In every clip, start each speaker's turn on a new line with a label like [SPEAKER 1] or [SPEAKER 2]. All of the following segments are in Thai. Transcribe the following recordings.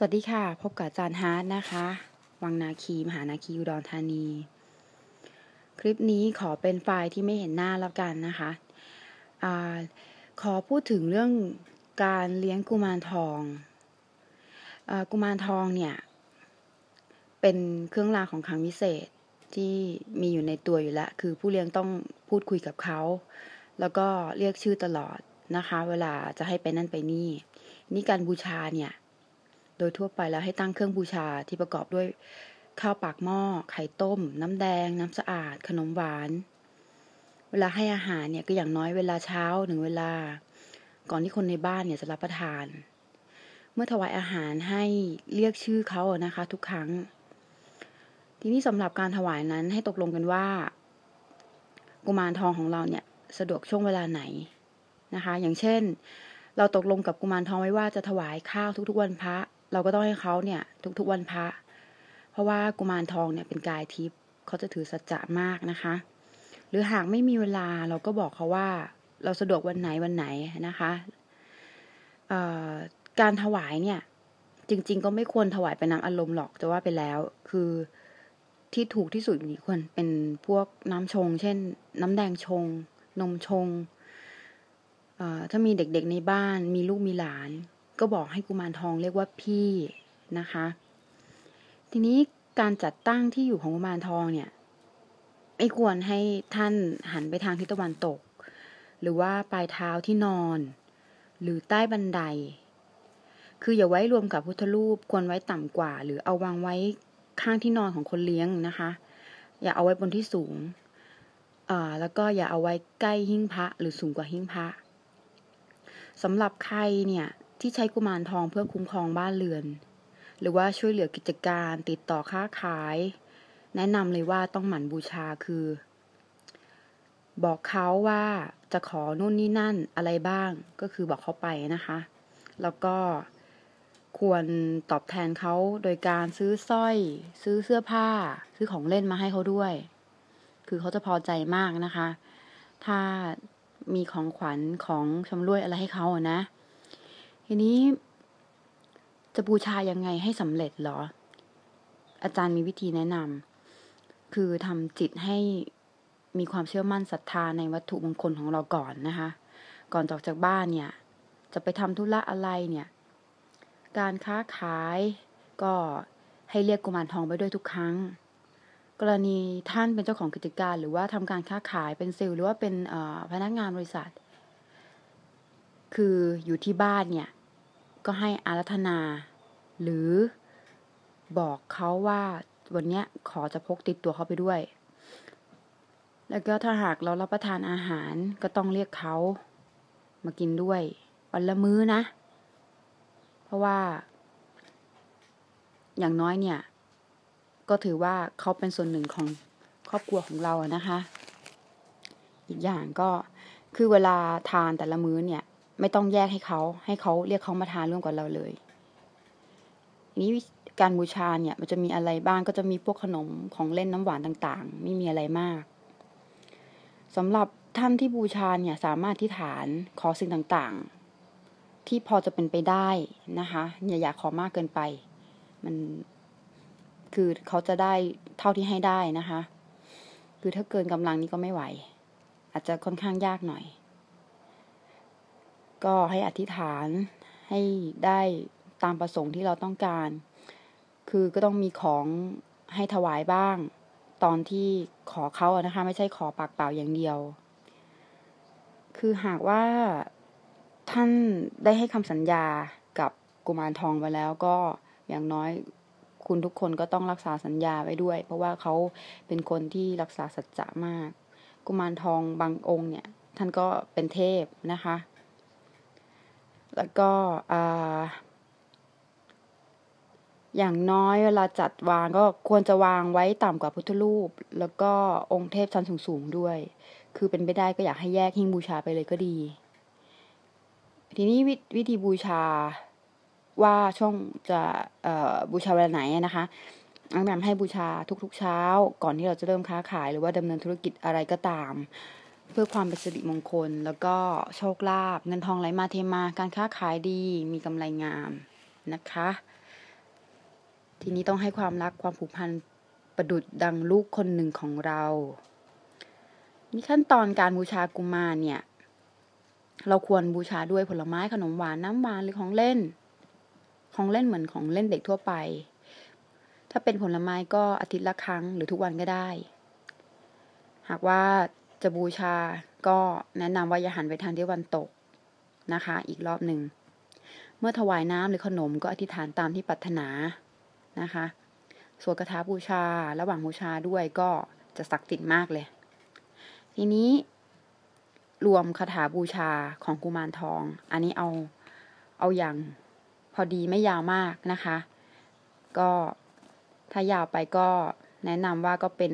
[SPEAKER 1] สวัสดีค่ะ พบกับอาจารย์ฮาร์ดนะคะ วังนาคี มหานาคีอุดรธานี คลิปนี้ขอเป็นไฟล์ที่ไม่เห็นหน้าแล้วกันนะคะอขอพูดถึงเรื่องการเลี้ยงกุมารทองอกุมารทองเนี่ย เป็นเครื่องรางของขลังวิเศษที่มีอยู่ในตัวอยู่แล้ว คือผู้เลี้ยงต้องพูดคุยกับเขา แล้วก็เรียกชื่อตลอดนะคะ เวลาจะให้ไปนั่นไปนี่ นี่การบูชาเนี่ย โดยทั่วไปแล้วให้ตั้งเครื่องบูชาที่ประกอบด้วยข้าวปากหม้อ ไข่ต้ม น้ำแดง น้ำสะอาด ขนมหวาน เวลาให้อาหารเนี่ยก็อย่างน้อยเวลาเช้าหนึ่งเวลา ก่อนที่คนในบ้านเนี่ยจะรับประทาน เมื่อถวายอาหารให้เรียกชื่อเขานะคะ ทุกครั้ง ทีนี้สำหรับการถวายนั้นให้ตกลงกันว่า กุมารทองของเราเนี่ยสะดวกช่วงเวลาไหนนะคะ อย่างเช่น เราตกลงกับกุมารทองไว้ว่าจะถวายข้าวทุกๆวันพระ เราก็ต้องให้เขาเนี่ย ทุกๆวันพระ เพราะว่ากุมารทองเนี่ยเป็นกายทิพย์เขาจะถือสัจจะมากนะคะ หรือหากไม่มีเวลาเราก็บอกเขาว่า เราสะดวกวันไหนวันไหนนะคะการถวายเนี่ย จริง ๆ ก็ไม่ควรถวายเป็นน้ำอารมณ์หรอกจะว่าไปแล้ว คือที่ถูกที่สุดนี่ควรเป็นพวกน้ำชง เช่น น้ำแดงชง นมชงถ้ามีเด็กๆในบ้านมีลูกมีหลาน ก็บอกให้กุมารทองเรียกว่าพี่นะคะ ทีนี้การจัดตั้งที่อยู่ของกุมารทองเนี่ยไม่ควรให้ท่านหันไปทางทิศตะวันตก หรือว่าปลายเท้าที่นอน หรือใต้บันได คืออย่าไว้รวมกับพุทธรูปควรไว้ต่ำกว่า หรือเอาวางไว้ข้างที่นอนของคนเลี้ยงนะคะ อย่าเอาไว้บนที่สูงอ่าแล้วก็อย่าเอาไว้ใกล้หิ้งพระหรือสูงกว่าหิ้งพระสำหรับใครเนี่ย ที่ใช้กุมารทองเพื่อคุ้มครองบ้านเรือน หรือว่าช่วยเหลือกิจการติดต่อค้าขาย แนะนำเลยว่าต้องหมั่นบูชาคือ บอกเขาว่าจะขอนู่นนี่นั่นอะไรบ้างก็คือบอกเขาไปนะคะ แล้วก็ควรตอบแทนเขาโดยการซื้อสร้อย ซื้อเสื้อผ้า ซื้อของเล่นมาให้เขาด้วย คือเขาจะพอใจมากนะคะ ถ้ามีของขวัญของชำร่วยอะไรให้เขาอะนะ ทีนี้ จะบูชายังไงให้สำเร็จหรอ อาจารย์มีวิธีแนะนำคือทำจิตให้มีความเชื่อมั่นศรัทธาในวัตถุมงคลของเราก่อนนะคะ ก่อนออกจากบ้านเนี่ย จะไปทำธุระอะไรเนี่ย การค้าขายก็ให้เรียกกุมารทองไปด้วยทุกครั้ง กรณีท่านเป็นเจ้าของกิจการ หรือว่าทำการค้าขายเป็นซลล์หรือว่าเป็นพนักงานบริษัท คืออยู่ที่บ้านเนี่ย ก็ให้อารัธนา หรือบอกเขาว่าวันนี้ขอจะพกติดตัวเขาไปด้วย แล้วก็ถ้าหากเรารับประทานอาหารก็ต้องเรียกเขามากินด้วยวันละมื้อนะ เพราะว่า อย่างน้อยเนี่ย ก็ถือว่าเขาเป็นส่วนหนึ่งของครอบครัวของเราอะนะคะ อีกอย่างก็คือเวลาทานแต่ละมื้อเนี่ย ไม่ต้องแยกให้เขา ให้เขาเรียกเขามาทานร่วมกับเราเลยนี้การบูชาเนี่ย มันจะมีอะไรบ้างก็จะมีพวกขนมของเล่นน้ำหวานต่างๆ ไม่มีอะไรมากสำหรับท่านที่บูชาเนี่ยสามารถที่ฐานขอสิ่งต่างๆ ที่พอจะเป็นไปได้นะคะอย่าอยากขอมากเกินไป มันคือเขาจะได้เท่าที่ให้ได้นะคะ คือถ้าเกินกำลังนี้ก็ไม่ไหว อาจจะค่อนข้างยากหน่อย ก็ให้อธิษฐานให้ได้ตามประสงค์ที่เราต้องการ คือก็ต้องมีของให้ถวายบ้าง ตอนที่ขอเขาอะนะคะ ไม่ใช่ขอปากเปล่าอย่างเดียว คือหากว่าท่านได้ให้คำสัญญากับกุมารทองไปแล้วก็อย่างน้อยคุณทุกคนก็ต้องรักษาสัญญาไว้ด้วย เพราะว่าเขาเป็นคนที่รักษาสัจจะมาก กุมารทองบางองค์เนี่ย ท่านก็เป็นเทพนะคะ แล้วก็อย่างน้อยเวลาจัดวางก็ควรจะวางไว้ต่ำกว่าพุทธรูป แล้วก็องค์เทพชั้นสูงๆด้วย คือเป็นไปได้ก็อยากให้แยกหิ้งบูชาไปเลยก็ดี ทีนี้ววิธีบูชาว่าช่วงจะบูชาเวลาไหนนะคะอันแนะนำให้บูชาทุกๆเช้า ก่อนที่เราจะเริ่มค้าขายหรือว่าดำเนินธุรกิจอะไรก็ตาม เพื่อความเป็นสิริมงคล แล้วก็โชคลาภเงินทองไหลมาเทมาการค้าขายดีมีกำไรงามนะคะ ทีนี้ต้องให้ความรักความผูกพันประดุดดังลูกคนหนึ่งของเรานี่ขั้นตอนการบูชากุมารเนี่ย เราควรบูชาด้วยผลไม้ขนมหวานน้ำหวานหรือของเล่น ของเล่นเหมือนของเล่นเด็กทั่วไป ถ้าเป็นผลไม้ก็อาทิตย์ละครั้งหรือทุกวันก็ได้ หากว่า จะบูชาก็แนะนำว่าอย่าหันไปทางที่วันตกนะคะ อีกรอบหนึ่ง เมื่อถวายน้ำหรือขนมก็อธิษฐานตามที่ปรารถนานะคะสวดคาถาบูชาระหว่างบูชาด้วยก็จะศักดิ์สิทธิ์มากเลย ทีนี้รวมคาถาบูชาของกุมารทอง อันนี้เอาเอาอย่างพอดีไม่ยาวมากนะคะ ก็ถ้ายาวไปก็แนะนำว่าก็เป็น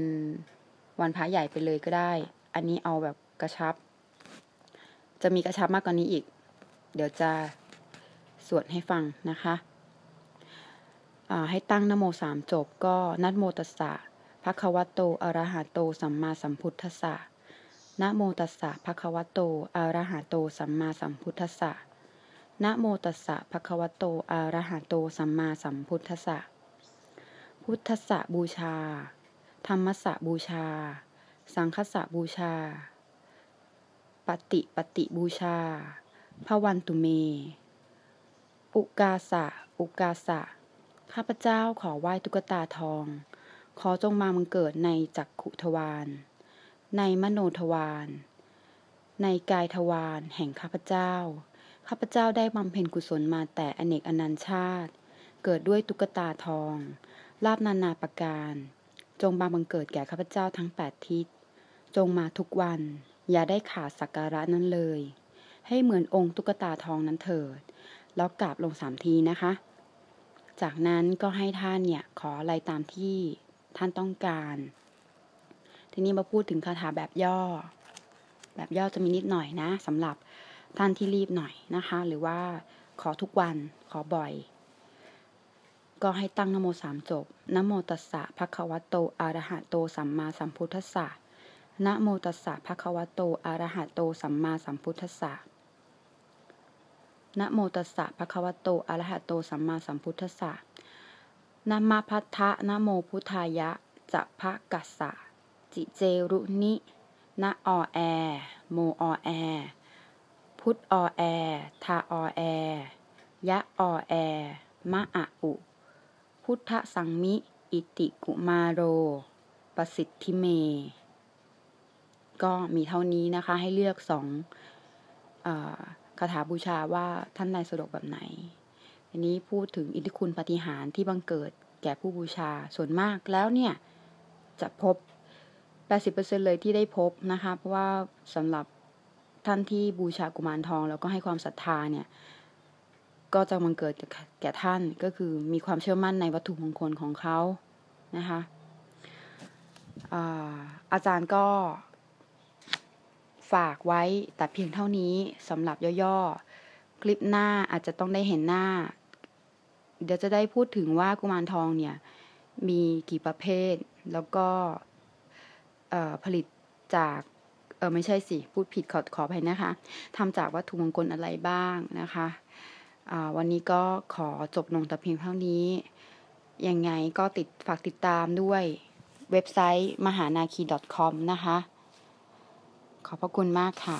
[SPEAKER 1] วันพระใหญ่ไปเลยก็ได้ อันนี้เอาแบบกระชับ จะมีกระชับมากกว่านี้อีก เดี๋ยวจะสวดให้ฟังนะคะให้ตั้งนโมสามจบก็นัตโมตัสสะภะคะวะโตอะระหะโต สัมมาสัมพุทธัสสะนะโมตัสสะภะคะวะโตอะระหะโต สัมมาสัมพุทธัสสะนะโมตัสสะภะคะวะโตอะระหะโต สัมมาสัมพุทธัสสะพุทธัสสะบูชา ธรรมสะบูชา สังคสะบูชา ปฏิปฏิบูชา พระวันตุเม อุกาสะ อุกาสะ ข้าพเจ้าขอไหว้ตุ๊กตาทอง ขอจงมามังเกิดในจักขุทวาร ในมโนทวาร ในกายทวารแห่งข้าพเจ้า ข้าพเจ้าได้บำเพ็ญกุศลมาแต่อเนกอนันชาติ เกิดด้วยตุ๊กตาทอง ลาบนานาประการ จงบาบังเกิดแก่ข้าพเจ้าทั้งแปดทิศ จงมาทุกวัน อย่าได้ขาดสักการะนั้นเลย ให้เหมือนองค์ตุ๊กตาทองนั้นเถิด แล้วกราบลงสามทีนะคะ จากนั้นก็ให้ท่านเนี่ยขออะไรตามที่ท่านต้องการ ทีนี้มาพูดถึงคาถาแบบย่อ แบบย่อจะมีนิดหน่อยนะสำหรับท่านที่รีบหน่อยนะคะ หรือว่าขอทุกวันขอบ่อย ก็ให้ตั้งนโมสามจบนโมตัสสะภะคะวะโตอะระหะโตสัมมาสัมพุทธัสสะนะโมตัสสะภะคะวะโตอะระหะโตสัมมาสัมพุทธัสสะนะโมตัสสะภะคะวะโตอะระหะโตสัมมาสัมพุทธัสสะนะมะพัทธะนะโมพุทธายะจะพะกัสสะจิเจรุนินะออแอ โมออแอ พุทธอแอ ทาออแอ ยะอแอ มะอะอุ พุทธสังมิ อิติกุมาโร ประสิทธิเม ก็มีเท่านี้นะคะ ให้เลือกสองคาถาบูชาว่าท่านใดสะดวกแบบไหนอันนี้พูดถึงอิทธิคุณปฏิหารที่บังเกิดแก่ผู้บูชาส่วนมากแล้วเนี่ย จะพบ 80%เลยที่ได้พบนะคะ เพราะว่าสำหรับท่านที่บูชากุมารทอง แล้วก็ให้ความศรัทธาเนี่ย ก็จะบังเกิดแก่ท่านก็คือมีความเชื่อมั่นในวัตถุมงคลของเขานะคะอาอาจารย์ก็ฝากไว้แต่เพียงเท่านี้สำหรับย่อๆ คลิปหน้าอาจจะต้องได้เห็นหน้า เดี๋ยวจะได้พูดถึงว่ากุมารทองเนี่ยมีกี่ประเภท แล้วก็ผลิตจากเออไม่ใช่สิ พูดผิดขอขออภัยนะคะทำจากวัตถุมงคลอะไรบ้างนะคะ วันนี้ก็ขอจบลงแต่เพียงเท่านี้ ยังไงก็ติดฝากติดตามด้วยเว็บไซต์มหานาคี .com นะคะ ขอบพระคุณมากค่ะ